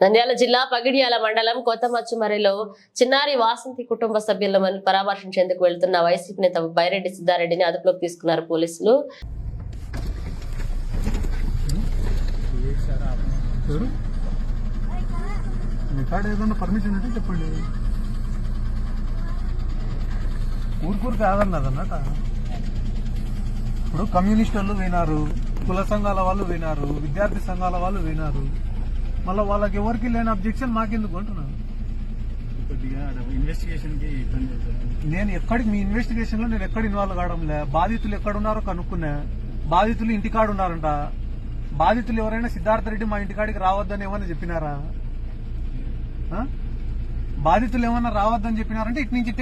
నంద్యాల జిల్లా పగిడియాల మండలం కొత్తమచ్చుమరిలో చిన్నారి వాసంతి కుటుంబ సభ్యులను పరామర్శించేందుకు వెళ్తున్న వైసీపీ నేత బైరెడ్డి సిద్ధారెడ్డిని అదుపులోకి తీసుకున్నారు పోలీసులు. ఎవరు? ఊరుకూరు కాదన్నదన్నట. ఇప్పుడు కమ్యూనిస్ట్ వాళ్ళు వినారు కుల సంఘాల వాళ్ళు వినారు విద్యార్థి సంఘాల వాళ్ళు వినారు. మళ్ళీ వాళ్ళకి ఎవరికి లేని అబ్జెక్షన్ మాకెందుకు అంటున్నాను అవుతుంది. నేను ఎక్కడికి మీ ఇన్వెస్టిగేషన్లో నేను ఎక్కడ ఇన్వాల్వ్ కావడం లే. బాధితులు ఎక్కడున్నారో కనుక్కున్నా. బాధితులు ఇంటికాడ ఉన్నారంట బాధితులు ఎవరైనా సిద్ధార్థ రెడ్డి మా ఇంటికాడికి రావద్దని ఏమన్నా చెప్పినారా? బాధితులు ఏమన్నా రావద్దని చెప్పినారంటే ఇటు నుంచి